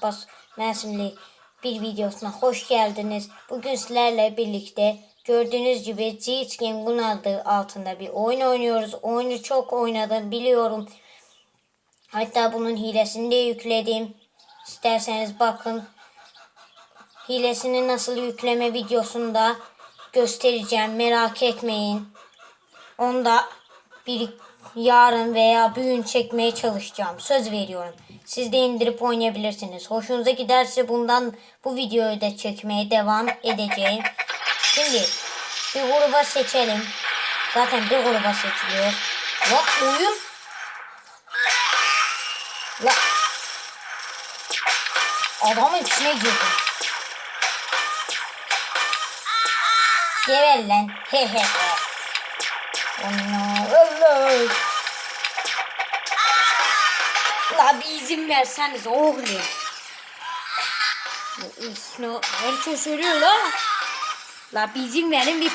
Abbas Mersimli bir videosuna hoş geldiniz. Bugün sizlerle birlikte gördüğünüz gibi Cheat Game'un adı altında bir oyun oynuyoruz. Oyunu çok oynadım biliyorum. Hatta bunun hilesini de yükledim. İsterseniz bakın. Hilesini nasıl yükleme videosunu da göstereceğim. Merak etmeyin. Onu da bir yarın veya bir gün çekmeye çalışacağım. Söz veriyorum. Siz de indirip oynayabilirsiniz. Hoşunuza giderse bundan bu videoyu da çekmeye devam edeceğim. Şimdi bir gruba seçelim. Zaten bir gruba seçiliyor. Lan oyun. La. Adamın içine girdim. Geber lan. He he he. Allah La bir izin verseniz oğlum. Uf ne herkes söylüyor la. La bir izin verin bir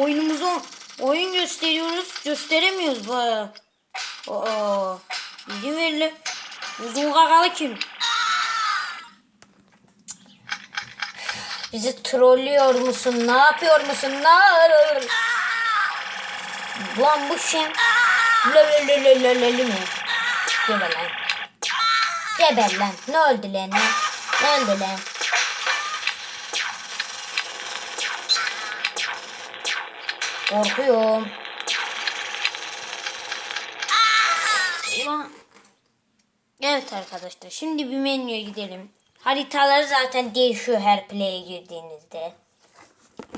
oyunumuzu oyun gösteriyoruz gösteremiyoruz bu. Aa, izin verin. Uzun kakalı kim? Bizi trollüyor musun? Ne yapıyor musun? Ne Lan bu şey lölölölölölölü mi? Geber lan. Geber. Ne? Ne öldü lan? Korkuyorum. Evet arkadaşlar şimdi bir menüye gidelim. Haritalar zaten değişiyor her play'e girdiğinizde.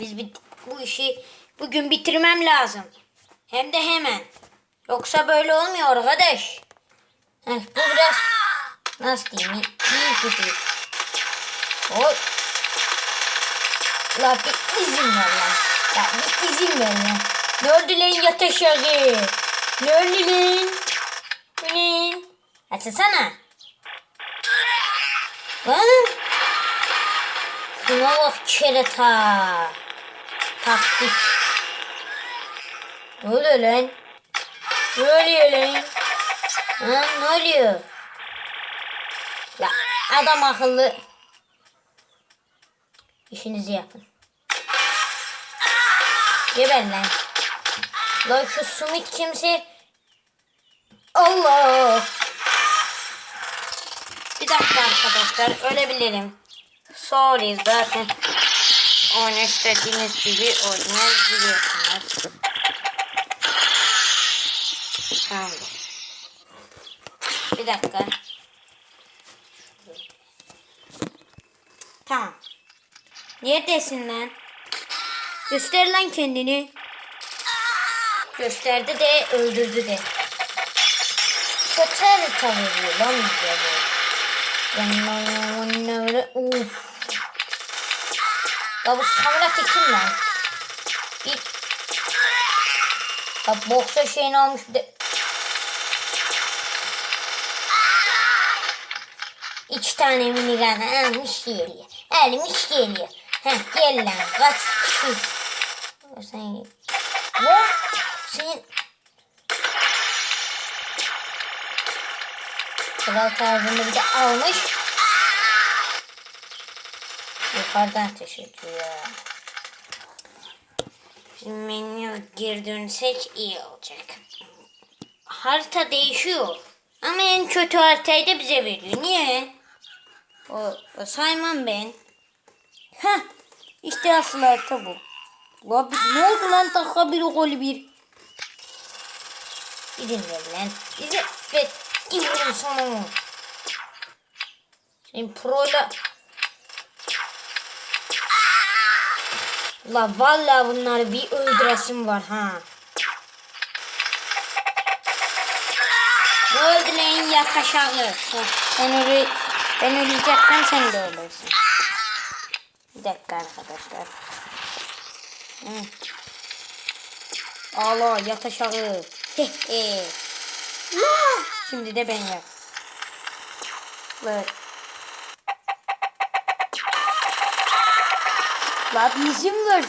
Biz bu işi bugün bitirmem lazım. Hem de hemen. Yoksa böyle olmuyor arkadaş. Heh, bu biraz nasıl diyeyim? İyi gidiyor. Oy. La bir izin ver lan. La bir izin ver lan. Ne oldu lan yat aşağı? Ne oldu lan? Ulan. Açsana. Lan. Şuna bak kerata. Taktik. Ne oluyor lan? Ne oluyor lan? Ha, ne oluyor? La adam akıllı. İşinizi yapın. Geber lan. Lan şu sumit kimse. Allah. Bir dakika arkadaşlar ölebilirim. Sorry zaten. Oyun istediğiniz gibi oynayabiliyorsunuz. Bir dakika. Tamam. Neredesin lan? Göster lan kendini. Gösterdi de öldürdü de. Kötü harita veriyor lan bize bu. Uf. Ya bu samuray kim lan? Bir... Ya boksa şeyini almış bir de... İki tane minigun almış geliyor. Almış geliyor. Heh gel lan kaç kişi. Sen... Ne? Senin... Kral tarzını bir de almış. Yukarıdan ateş ediyor. Şimdi menüye geri dönsek iyi olacak. Harita değişiyor. Ama en kötü haritayı da bize veriyor. Niye? O, o saymam ben. Heh. İşte asıl harita bu. La, ne oldu lan dakika bir golü bir. İzin ver lan. İzin ver. Diyorum sana. Senin proyla... La vallahi bunları bir öldüresim var ha. Ne öldü lan yat. Ben, öyle, ben öleceksem sen de ölürsün. Bir dakika arkadaşlar. Hı. Allah yat aşağı. Şimdi de ben yap. Evet. La bizim var.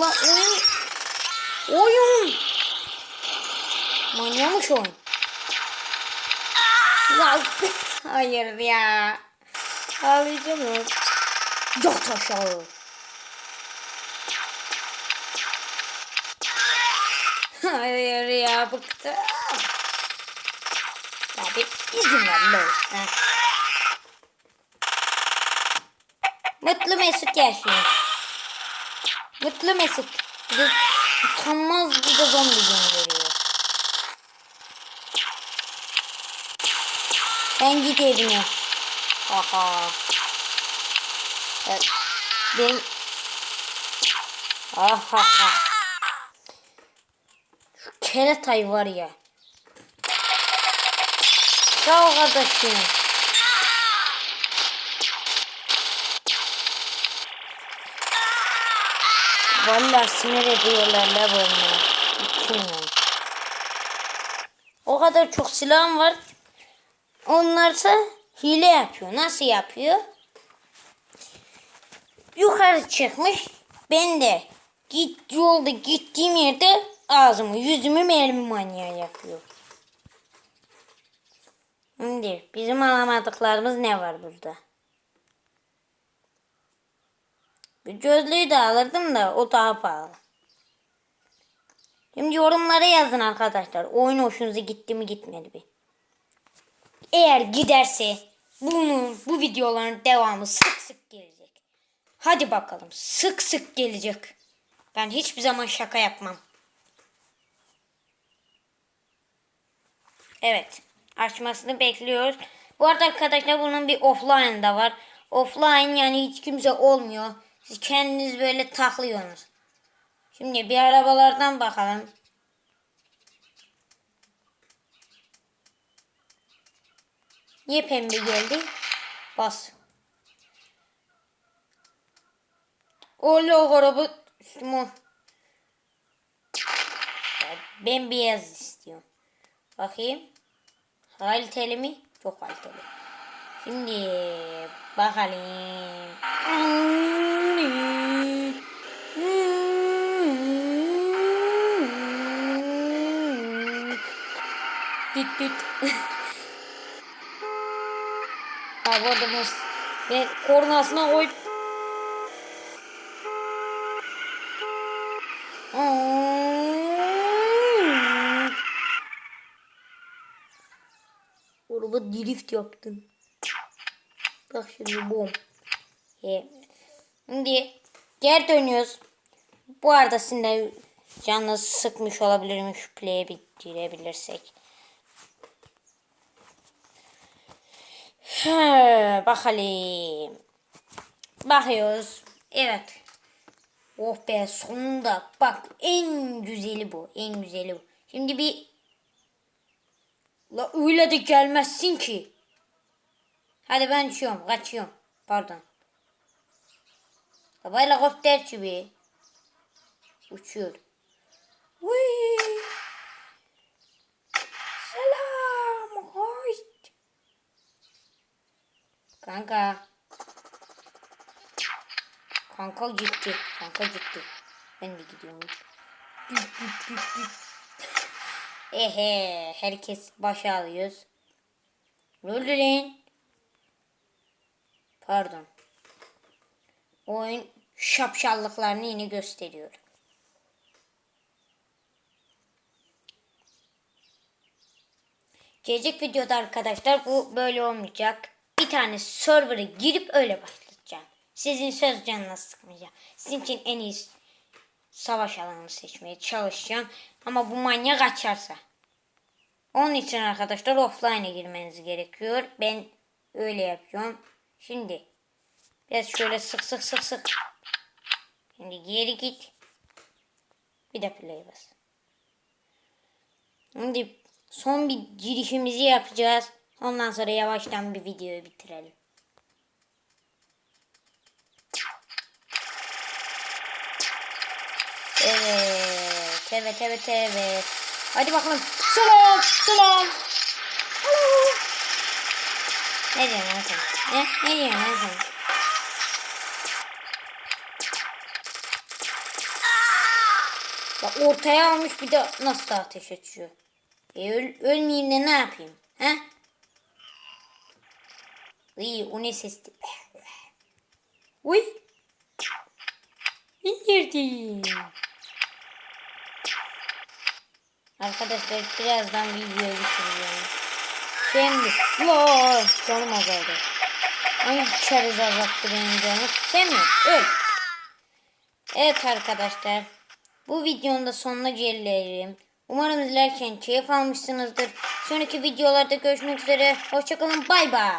La oyun. Oyun. Manyamış oyun. Hayır ya. Ağlayacağım ya. Yat aşağı. Hayır ya bıktım. Ya bir izin ver lan. Mutlu Mesut yaşıyor. Mutlu Mesut. Utanmaz bir de zombi gönderiyor. Sen git evine. Aha. Evet. Benim... Aha. Şu keretay var ya. Sağ ol kardeşim. Vallahi sinir ediyorlar la bunlar. O kadar çok silahım var. Onlarsa hile yapıyor. Nasıl yapıyor? Yukarı çıkmış. Ben de git yolda gittiğim yerde ağzımı yüzümü mermi manyağı yapıyor. Şimdi bizim alamadıklarımız ne var burada? Bir gözlüğü de alırdım da o daha pahalı. Şimdi yorumlara yazın arkadaşlar. Oyun hoşunuza gitti mi gitmedi mi? Eğer giderse bunun bu videoların devamı sık sık gelecek. Hadi bakalım sık sık gelecek. Ben hiçbir zaman şaka yapmam. Evet. Açmasını bekliyoruz. Bu arada arkadaşlar bunun bir offline da var. Offline yani hiç kimse olmuyor. Siz kendiniz böyle taklıyorsunuz. Şimdi bir arabalardan bakalım. Niye pembe geldi? Bas. Ola araba üstüme. Ben beyaz istiyorum. Bakayım. Kaliteli mi? Çok kaliteli. Şimdi bakalım. Düt düt. bu arada bu ve kornasına koy. Araba drift yaptın. Bak şimdi bom. He. Şimdi geri dönüyoruz. Bu arada sizin de canınız sıkmış olabilirim şu play'e bitirebilirsek. He, bakalım. Bakıyoruz. Evet. Oh be sonunda. Bak en güzeli bu. En güzeli bu. Şimdi bir La öyle de gelmezsin ki. Hadi ben uçuyorum, kaçıyorum. Pardon. Baba helikopter gibi. Uçuyor. Vıy. Selam. Hoş. Kanka. Kanka gitti. Kanka gitti. Ben de gidiyorum. Düt düt düt düt. Ehe, herkes başa alıyoruz. Öldürün. Pardon. Oyun şapşallıklarını yine gösteriyor. Gelecek videoda arkadaşlar bu böyle olmayacak. Bir tane server'a girip öyle başlatacağım. Sizin söz canına sıkmayacağım. Sizin için en iyi savaş alanını seçmeye çalışacağım. Ama bu manyak açarsa. Onun için arkadaşlar offline'e girmeniz gerekiyor. Ben öyle yapıyorum. Şimdi biraz şöyle sık sık sık sık. Şimdi geri git. Bir de play bas. Şimdi son bir girişimizi yapacağız. Ondan sonra yavaştan bir videoyu bitirelim. Evet, evet, evet, evet. Hadi bakalım. Selam, selam. Hello. Ne diyorsun lan sen? Ne, ne diyorsun lan sen? Bak ortaya almış bir de nasıl ateş açıyor. E öl, ölmeyeyim de ne yapayım? He? İyi o ne sesti? Uy. İndirdim. Arkadaşlar birazdan videoyu bitiriyorum. Şimdi. Yo, canım azaldı. Hangi çarız azalttı benim canım? Sen mi? Öl. Evet arkadaşlar. Bu videonun da sonuna gelelim. Umarım izlerken keyif almışsınızdır. Sonraki videolarda görüşmek üzere. Hoşçakalın. Bay bay.